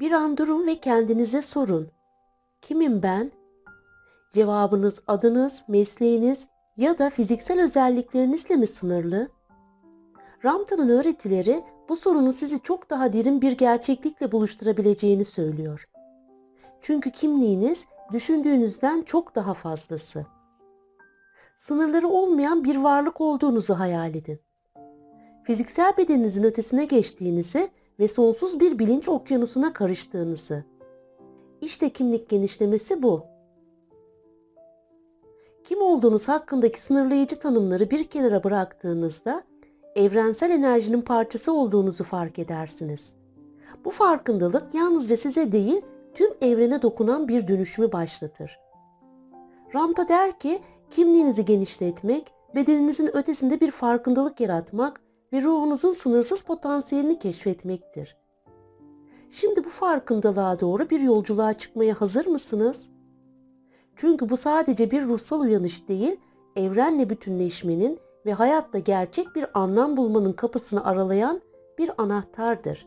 Bir an durun ve kendinize sorun. Kimim ben? Cevabınız adınız, mesleğiniz ya da fiziksel özelliklerinizle mi sınırlı? Ramta'nın öğretileri bu sorunu sizi çok daha derin bir gerçeklikle buluşturabileceğini söylüyor. Çünkü kimliğiniz düşündüğünüzden çok daha fazlası. Sınırları olmayan bir varlık olduğunuzu hayal edin. Fiziksel bedeninizin ötesine geçtiğinizi ve sonsuz bir bilinç okyanusuna karıştığınızı. İşte kimlik genişlemesi bu. Kim olduğunuz hakkındaki sınırlayıcı tanımları bir kenara bıraktığınızda evrensel enerjinin parçası olduğunuzu fark edersiniz. Bu farkındalık yalnızca size değil, tüm evrene dokunan bir dönüşümü başlatır. Ramta der ki, kimliğinizi genişletmek, bedeninizin ötesinde bir farkındalık yaratmak ve ruhunuzun sınırsız potansiyelini keşfetmektir. Şimdi bu farkındalığa doğru bir yolculuğa çıkmaya hazır mısınız? Çünkü bu sadece bir ruhsal uyanış değil, evrenle bütünleşmenin ve hayatta gerçek bir anlam bulmanın kapısını aralayan bir anahtardır.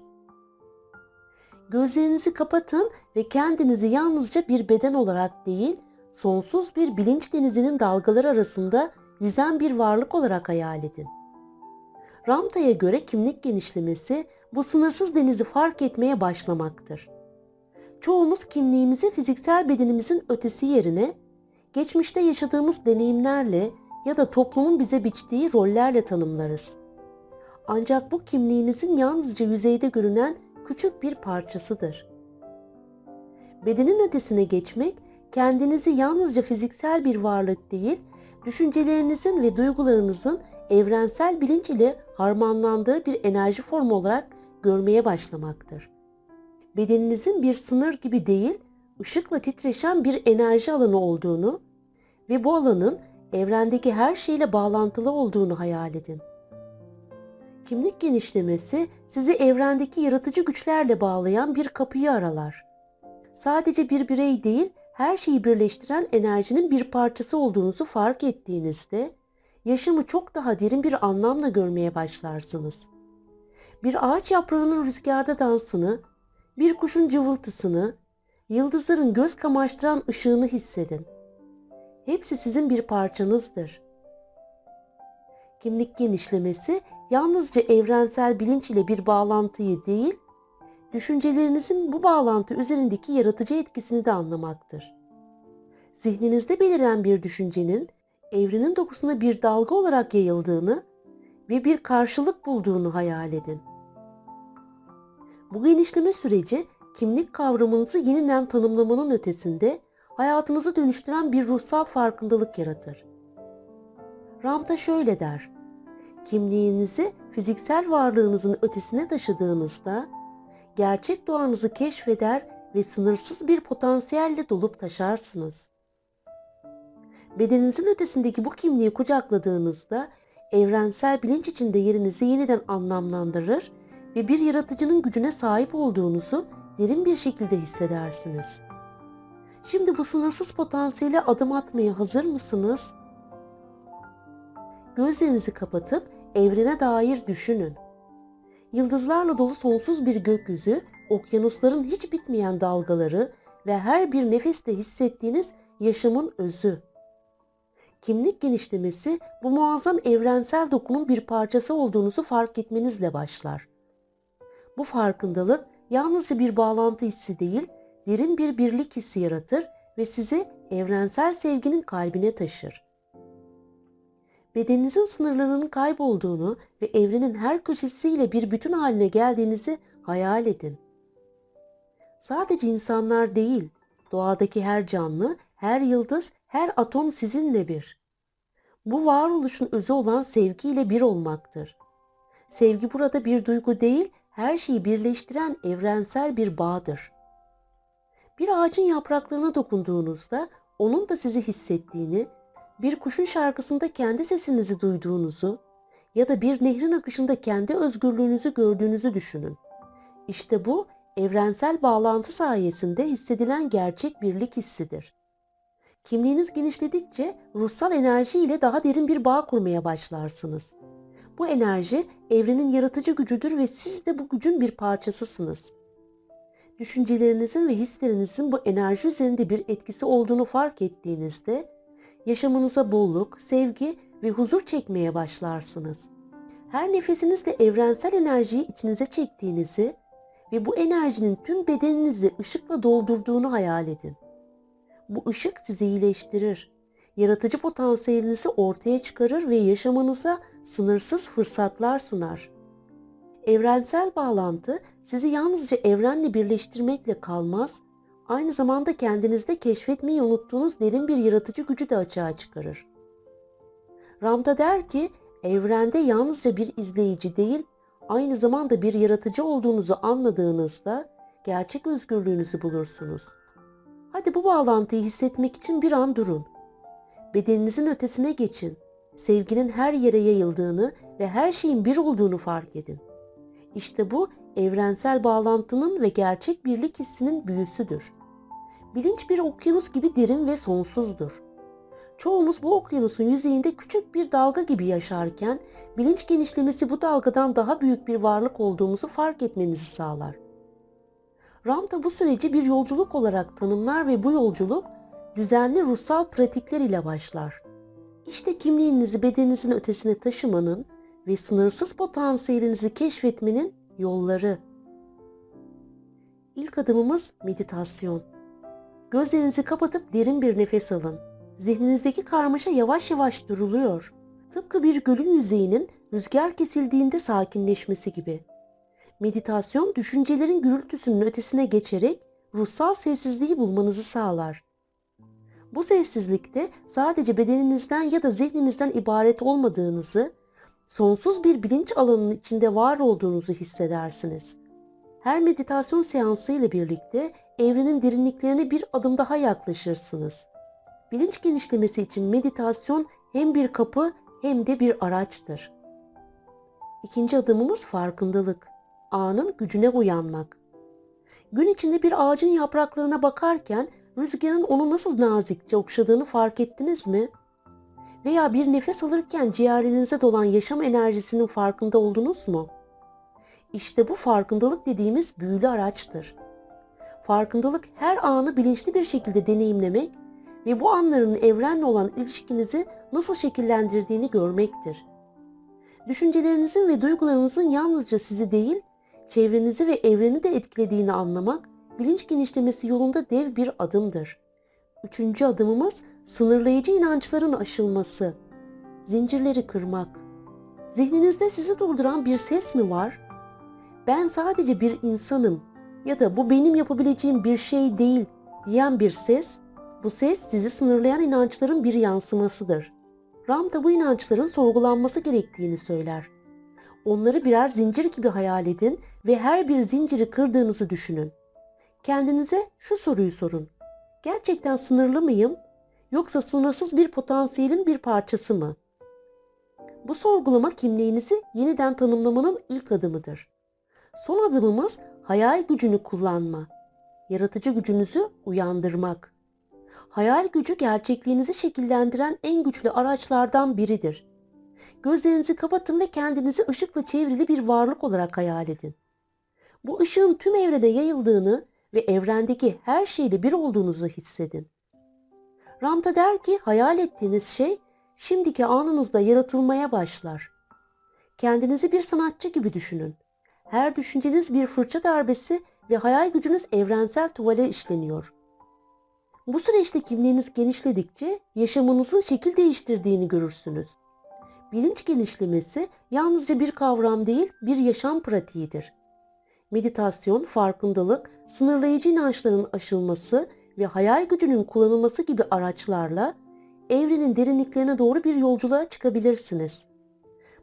Gözlerinizi kapatın ve kendinizi yalnızca bir beden olarak değil, sonsuz bir bilinç denizinin dalgaları arasında yüzen bir varlık olarak hayal edin. Ramta'ya göre kimlik genişlemesi bu sınırsız denizi fark etmeye başlamaktır. Çoğumuz kimliğimizi fiziksel bedenimizin ötesi yerine geçmişte yaşadığımız deneyimlerle ya da toplumun bize biçtiği rollerle tanımlarız. Ancak bu kimliğinizin yalnızca yüzeyde görünen küçük bir parçasıdır. Bedenin ötesine geçmek, kendinizi yalnızca fiziksel bir varlık değil, düşüncelerinizin ve duygularınızın evrensel bilinç ile harmanlandığı bir enerji formu olarak görmeye başlamaktır. Bedeninizin bir sınır gibi değil, ışıkla titreşen bir enerji alanı olduğunu ve bu alanın evrendeki her şeyle bağlantılı olduğunu hayal edin. Kimlik genişlemesi sizi evrendeki yaratıcı güçlerle bağlayan bir kapıyı aralar. Sadece bir birey değil, her şeyi birleştiren enerjinin bir parçası olduğunuzu fark ettiğinizde yaşamı çok daha derin bir anlamla görmeye başlarsınız. Bir ağaç yaprağının rüzgarda dansını, bir kuşun cıvıltısını, yıldızların göz kamaştıran ışığını hissedin. Hepsi sizin bir parçanızdır. Kimlik genişlemesi yalnızca evrensel bilinç ile bir bağlantıyı değil, düşüncelerinizin bu bağlantı üzerindeki yaratıcı etkisini de anlamaktır. Zihninizde beliren bir düşüncenin evrenin dokusuna bir dalga olarak yayıldığını ve bir karşılık bulduğunu hayal edin. Bu genişleme süreci kimlik kavramınızı yeniden tanımlamanın ötesinde hayatınızı dönüştüren bir ruhsal farkındalık yaratır. Ramta şöyle der. Kimliğinizi fiziksel varlığınızın ötesine taşıdığınızda gerçek doğanızı keşfeder ve sınırsız bir potansiyelle dolup taşarsınız. Bedeninizin ötesindeki bu kimliği kucakladığınızda evrensel bilinç içinde yerinizi yeniden anlamlandırır ve bir yaratıcının gücüne sahip olduğunuzu derin bir şekilde hissedersiniz. Şimdi bu sınırsız potansiyele adım atmaya hazır mısınız? Gözlerinizi kapatıp evrene dair düşünün. Yıldızlarla dolu sonsuz bir gökyüzü, okyanusların hiç bitmeyen dalgaları ve her bir nefeste hissettiğiniz yaşamın özü. Kimlik genişlemesi bu muazzam evrensel dokunun bir parçası olduğunuzu fark etmenizle başlar. Bu farkındalık yalnızca bir bağlantı hissi değil, derin bir birlik hissi yaratır ve sizi evrensel sevginin kalbine taşır. Bedeninizin sınırlarının kaybolduğunu ve evrenin her köşesiyle bir bütün haline geldiğinizi hayal edin. Sadece insanlar değil, doğadaki her canlı, her yıldız, her atom sizinle bir. Bu varoluşun özü olan sevgiyle bir olmaktır. Sevgi burada bir duygu değil, her şeyi birleştiren evrensel bir bağdır. Bir ağacın yapraklarına dokunduğunuzda onun da sizi hissettiğini, bir kuşun şarkısında kendi sesinizi duyduğunuzu ya da bir nehrin akışında kendi özgürlüğünüzü gördüğünüzü düşünün. İşte bu evrensel bağlantı sayesinde hissedilen gerçek birlik hissidir. Kimliğiniz genişledikçe ruhsal enerji ile daha derin bir bağ kurmaya başlarsınız. Bu enerji evrenin yaratıcı gücüdür ve siz de bu gücün bir parçasısınız. düşüncelerinizin ve hislerinizin bu enerji üzerinde bir etkisi olduğunu fark ettiğinizde yaşamınıza bolluk, sevgi ve huzur çekmeye başlarsınız. Her nefesinizle evrensel enerjiyi içinize çektiğinizi ve bu enerjinin tüm bedeninizi ışıkla doldurduğunu hayal edin. Bu ışık sizi iyileştirir, yaratıcı potansiyelinizi ortaya çıkarır ve yaşamınıza sınırsız fırsatlar sunar. Evrensel bağlantı sizi yalnızca evrenle birleştirmekle kalmaz, aynı zamanda kendinizde keşfetmeyi unuttuğunuz derin bir yaratıcı gücü de açığa çıkarır. Ramda der ki, evrende yalnızca bir izleyici değil, aynı zamanda bir yaratıcı olduğunuzu anladığınızda gerçek özgürlüğünüzü bulursunuz. Hadi bu bağlantıyı hissetmek için bir an durun. Bedeninizin ötesine geçin. Sevginin her yere yayıldığını ve her şeyin bir olduğunu fark edin. İşte bu evrensel bağlantının ve gerçek birlik hissinin büyüsüdür. Bilinç bir okyanus gibi derin ve sonsuzdur. Çoğumuz bu okyanusun yüzeyinde küçük bir dalga gibi yaşarken bilinç genişlemesi bu dalgadan daha büyük bir varlık olduğumuzu fark etmemizi sağlar. Ramta bu süreci bir yolculuk olarak tanımlar ve bu yolculuk düzenli ruhsal pratikler ile başlar. İşte kimliğinizi bedeninizin ötesine taşımanın ve sınırsız potansiyelinizi keşfetmenin yolları. İlk adımımız meditasyon. Gözlerinizi kapatıp derin bir nefes alın. Zihninizdeki karmaşa yavaş yavaş duruluyor. Tıpkı bir gölün yüzeyinin rüzgar kesildiğinde sakinleşmesi gibi. Meditasyon düşüncelerin gürültüsünün ötesine geçerek ruhsal sessizliği bulmanızı sağlar. Bu sessizlikte sadece bedeninizden ya da zihninizden ibaret olmadığınızı, sonsuz bir bilinç alanının içinde var olduğunuzu hissedersiniz. Her meditasyon seansı ile birlikte evrenin derinliklerine bir adım daha yaklaşırsınız. Bilinç genişlemesi için meditasyon hem bir kapı hem de bir araçtır. İkinci adımımız farkındalık. Anın gücüne uyanmak. Gün içinde bir ağacın yapraklarına bakarken rüzgarın onu nasıl nazikçe okşadığını fark ettiniz mi? Veya bir nefes alırken ciğerlerinize dolan yaşam enerjisinin farkında oldunuz mu? İşte bu farkındalık dediğimiz büyülü araçtır. Farkındalık her anı bilinçli bir şekilde deneyimlemek ve bu anların evrenle olan ilişkinizi nasıl şekillendirdiğini görmektir. Düşüncelerinizin ve duygularınızın yalnızca sizi değil, çevrenizi ve evreni de etkilediğini anlamak, bilinç genişlemesi yolunda dev bir adımdır. Üçüncü adımımız sınırlayıcı inançların aşılması. Zincirleri kırmak. Zihninizde sizi durduran bir ses mi var? Ben sadece bir insanım ya da bu benim yapabileceğim bir şey değil diyen bir ses, bu ses sizi sınırlayan inançların bir yansımasıdır. Ram da bu inançların sorgulanması gerektiğini söyler. Onları birer zincir gibi hayal edin ve her bir zinciri kırdığınızı düşünün. Kendinize şu soruyu sorun. Gerçekten sınırlı mıyım yoksa sınırsız bir potansiyelin bir parçası mı? Bu sorgulama kimliğinizi yeniden tanımlamanın ilk adımıdır. Son adımımız hayal gücünü kullanma. Yaratıcı gücünüzü uyandırmak. Hayal gücü gerçekliğinizi şekillendiren en güçlü araçlardan biridir. Gözlerinizi kapatın ve kendinizi ışıkla çevrili bir varlık olarak hayal edin. Bu ışığın tüm evrene yayıldığını ve evrendeki her şeyle bir olduğunuzu hissedin. Ramta der ki hayal ettiğiniz şey şimdiki anınızda yaratılmaya başlar. Kendinizi bir sanatçı gibi düşünün. Her düşünceniz bir fırça darbesi ve hayal gücünüz evrensel tuvale işleniyor. Bu süreçte kimliğiniz genişledikçe yaşamınızın şekil değiştirdiğini görürsünüz. Bilinç genişlemesi yalnızca bir kavram değil, bir yaşam pratiğidir. Meditasyon, farkındalık, sınırlayıcı inançların aşılması ve hayal gücünün kullanılması gibi araçlarla evrenin derinliklerine doğru bir yolculuğa çıkabilirsiniz.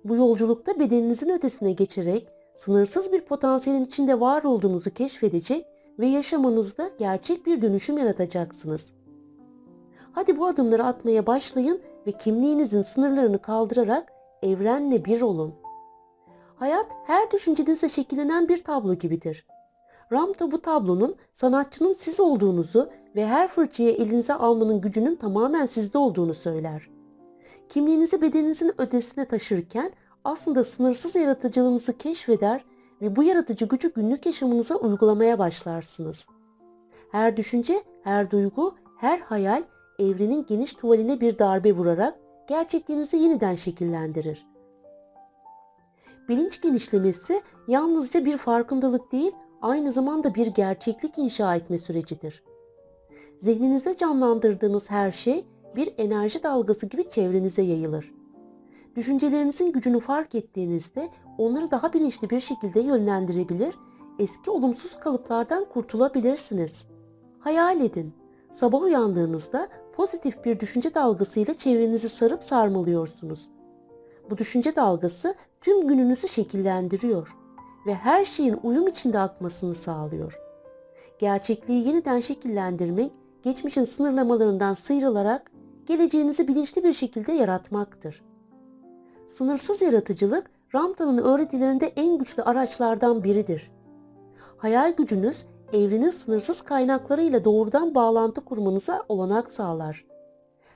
Bu yolculukta bedeninizin ötesine geçerek sınırsız bir potansiyelin içinde var olduğunuzu keşfedecek ve yaşamınızda gerçek bir dönüşüm yaratacaksınız. Hadi bu adımları atmaya başlayın ve kimliğinizin sınırlarını kaldırarak evrenle bir olun. Hayat her düşüncenizle şekillenen bir tablo gibidir. Ramto bu tablonun sanatçının siz olduğunuzu ve her fırçayı elinize almanın gücünün tamamen sizde olduğunu söyler. Kimliğinizi bedeninizin ötesine taşırken aslında sınırsız yaratıcılığınızı keşfeder ve bu yaratıcı gücü günlük yaşamınıza uygulamaya başlarsınız. Her düşünce, her duygu, her hayal evrenin geniş tuvaline bir darbe vurarak gerçekliğinizi yeniden şekillendirir. Bilinç genişlemesi yalnızca bir farkındalık değil, aynı zamanda bir gerçeklik inşa etme sürecidir. Zihninizde canlandırdığınız her şey bir enerji dalgası gibi çevrenize yayılır. Düşüncelerinizin gücünü fark ettiğinizde onları daha bilinçli bir şekilde yönlendirebilir, eski olumsuz kalıplardan kurtulabilirsiniz. Hayal edin. Sabah uyandığınızda pozitif bir düşünce dalgasıyla çevrenizi sarıp sarmalıyorsunuz. Bu düşünce dalgası tüm gününüzü şekillendiriyor ve her şeyin uyum içinde akmasını sağlıyor. Gerçekliği yeniden şekillendirmek, geçmişin sınırlamalarından sıyrılarak geleceğinizi bilinçli bir şekilde yaratmaktır. Sınırsız yaratıcılık, Ramta'nın öğretilerinde en güçlü araçlardan biridir. Hayal gücünüz, evrenin sınırsız kaynaklarıyla doğrudan bağlantı kurmanıza olanak sağlar.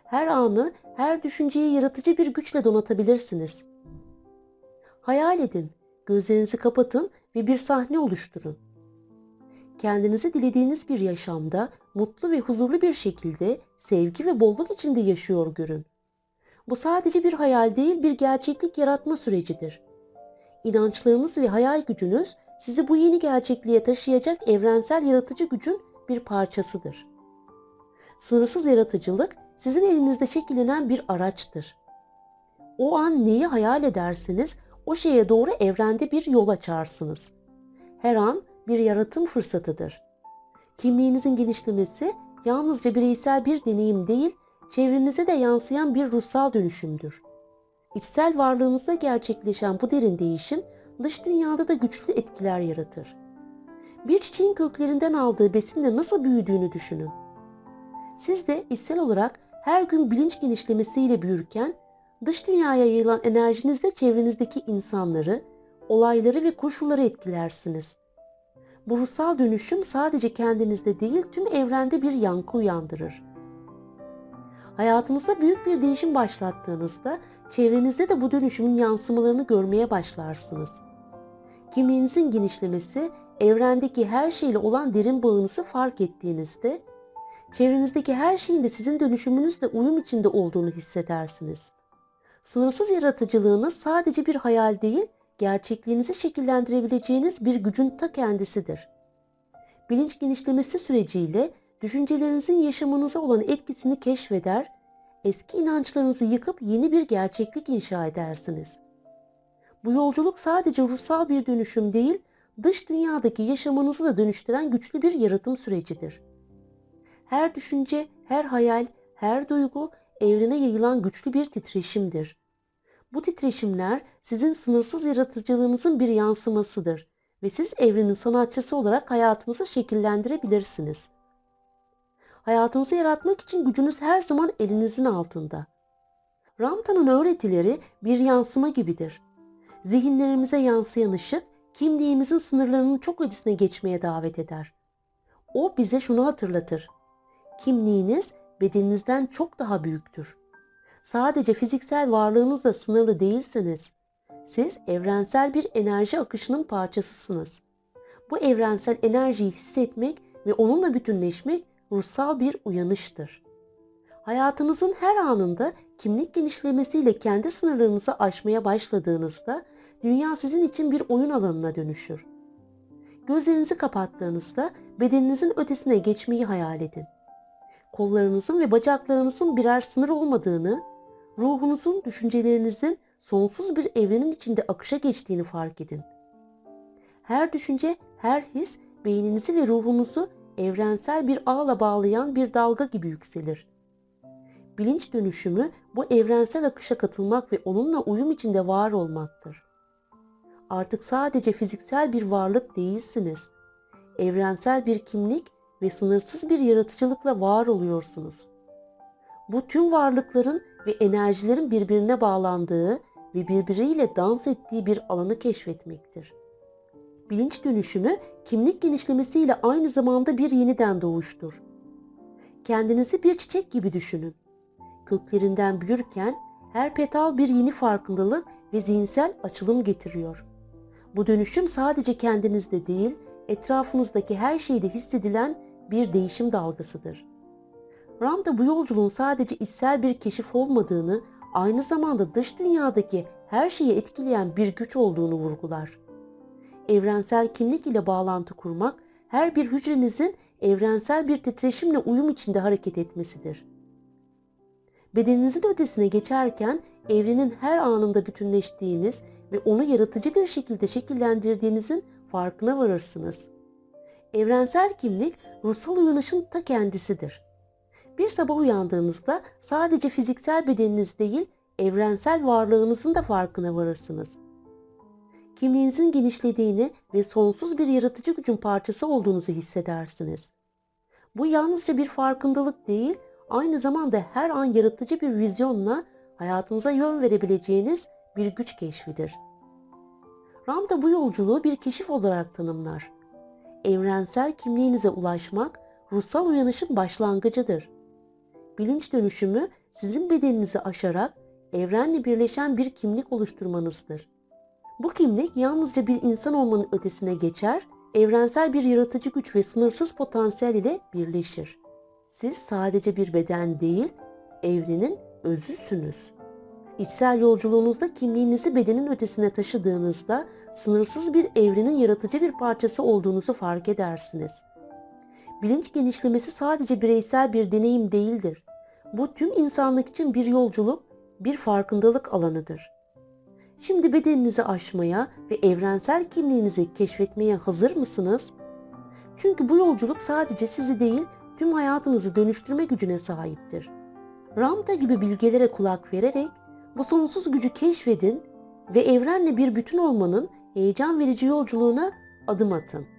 Her anı, her düşünceyi yaratıcı bir güçle donatabilirsiniz. Hayal edin, gözlerinizi kapatın ve bir sahne oluşturun. Kendinizi dilediğiniz bir yaşamda mutlu ve huzurlu bir şekilde sevgi ve bolluk içinde yaşıyor görün. Bu sadece bir hayal değil bir gerçeklik yaratma sürecidir. İnançlarınız ve hayal gücünüz sizi bu yeni gerçekliğe taşıyacak evrensel yaratıcı gücün bir parçasıdır. Sınırsız yaratıcılık sizin elinizde şekillenen bir araçtır. O an neyi hayal ederseniz o şeye doğru evrende bir yol açarsınız. Her an bir yaratım fırsatıdır. Kimliğinizin genişlemesi yalnızca bireysel bir deneyim değil, çevrenize de yansıyan bir ruhsal dönüşümdür. İçsel varlığınızda gerçekleşen bu derin değişim dış dünyada da güçlü etkiler yaratır. Bir çiçeğin köklerinden aldığı besinle nasıl büyüdüğünü düşünün. Siz de içsel olarak her gün bilinç genişlemesiyle büyürken dış dünyaya yayılan enerjinizle çevrenizdeki insanları, olayları ve koşulları etkilersiniz. Bu ruhsal dönüşüm sadece kendinizde değil tüm evrende bir yankı uyandırır. Hayatınızda büyük bir değişim başlattığınızda çevrenizde de bu dönüşümün yansımalarını görmeye başlarsınız. Kimliğinizin genişlemesi, evrendeki her şeyle olan derin bağınızı fark ettiğinizde, çevrenizdeki her şeyin de sizin dönüşümünüzle uyum içinde olduğunu hissedersiniz. Sınırsız yaratıcılığınız sadece bir hayal değil, gerçekliğinizi şekillendirebileceğiniz bir gücün ta kendisidir. Bilinç genişlemesi süreciyle düşüncelerinizin yaşamınıza olan etkisini keşfeder, eski inançlarınızı yıkıp yeni bir gerçeklik inşa edersiniz. Bu yolculuk sadece ruhsal bir dönüşüm değil, dış dünyadaki yaşamınızı da dönüştüren güçlü bir yaratım sürecidir. Her düşünce, her hayal, her duygu evrene yayılan güçlü bir titreşimdir. Bu titreşimler sizin sınırsız yaratıcılığınızın bir yansımasıdır ve siz evrenin sanatçısı olarak hayatınızı şekillendirebilirsiniz. Hayatınızı yaratmak için gücünüz her zaman elinizin altında. Ramta'nın öğretileri bir yansıma gibidir. Zihinlerimize yansıyan ışık, kimliğimizin sınırlarının çok ötesine geçmeye davet eder. O bize şunu hatırlatır. Kimliğiniz bedeninizden çok daha büyüktür. Sadece fiziksel varlığınızla sınırlı değilsiniz. Siz evrensel bir enerji akışının parçasısınız. Bu evrensel enerjiyi hissetmek ve onunla bütünleşmek ruhsal bir uyanıştır. Hayatınızın her anında kimlik genişlemesiyle kendi sınırlarınızı aşmaya başladığınızda dünya sizin için bir oyun alanına dönüşür. Gözlerinizi kapattığınızda bedeninizin ötesine geçmeyi hayal edin. Kollarınızın ve bacaklarınızın birer sınır olmadığını, ruhunuzun, düşüncelerinizin sonsuz bir evrenin içinde akışa geçtiğini fark edin. Her düşünce, her his beyninizi ve ruhunuzu evrensel bir ağla bağlayan bir dalga gibi yükselir. Bilinç dönüşümü bu evrensel akışa katılmak ve onunla uyum içinde var olmaktır. Artık sadece fiziksel bir varlık değilsiniz. Evrensel bir kimlik ve sınırsız bir yaratıcılıkla var oluyorsunuz. Bu tüm varlıkların ve enerjilerin birbirine bağlandığı ve birbiriyle dans ettiği bir alanı keşfetmektir. Bilinç dönüşümü kimlik genişlemesiyle aynı zamanda bir yeniden doğuştur. Kendinizi bir çiçek gibi düşünün. Köklerinden büyürken her petal bir yeni farkındalık ve zihinsel açılım getiriyor. Bu dönüşüm sadece kendinizde değil, etrafınızdaki her şeyde hissedilen bir değişim dalgasıdır. Ramda bu yolculuğun sadece içsel bir keşif olmadığını, aynı zamanda dış dünyadaki her şeyi etkileyen bir güç olduğunu vurgular. Evrensel kimlik ile bağlantı kurmak, her bir hücrenizin evrensel bir titreşimle uyum içinde hareket etmesidir. Bedeninizin ötesine geçerken evrenin her anında bütünleştiğiniz ve onu yaratıcı bir şekilde şekillendirdiğinizin farkına varırsınız. Evrensel kimlik ruhsal uyanışın ta kendisidir. Bir sabah uyandığınızda sadece fiziksel bedeniniz değil, evrensel varlığınızın da farkına varırsınız. Kimliğinizin genişlediğini ve sonsuz bir yaratıcı gücün parçası olduğunuzu hissedersiniz. Bu yalnızca bir farkındalık değil, aynı zamanda her an yaratıcı bir vizyonla hayatınıza yön verebileceğiniz bir güç keşfidir. Ram da bu yolculuğu bir keşif olarak tanımlar. Evrensel kimliğinize ulaşmak ruhsal uyanışın başlangıcıdır. Bilinç dönüşümü sizin bedeninizi aşarak evrenle birleşen bir kimlik oluşturmanızdır. Bu kimlik yalnızca bir insan olmanın ötesine geçer, evrensel bir yaratıcı güç ve sınırsız potansiyel ile birleşir. Siz sadece bir beden değil, evrenin özüsünüz. İçsel yolculuğunuzda kimliğinizi bedenin ötesine taşıdığınızda sınırsız bir evrenin yaratıcı bir parçası olduğunuzu fark edersiniz. Bilinç genişlemesi sadece bireysel bir deneyim değildir. Bu tüm insanlık için bir yolculuk, bir farkındalık alanıdır. Şimdi bedeninizi aşmaya ve evrensel kimliğinizi keşfetmeye hazır mısınız? Çünkü bu yolculuk sadece sizi değil, tüm hayatınızı dönüştürme gücüne sahiptir. Ramta gibi bilgelere kulak vererek bu sonsuz gücü keşfedin ve evrenle bir bütün olmanın heyecan verici yolculuğuna adım atın.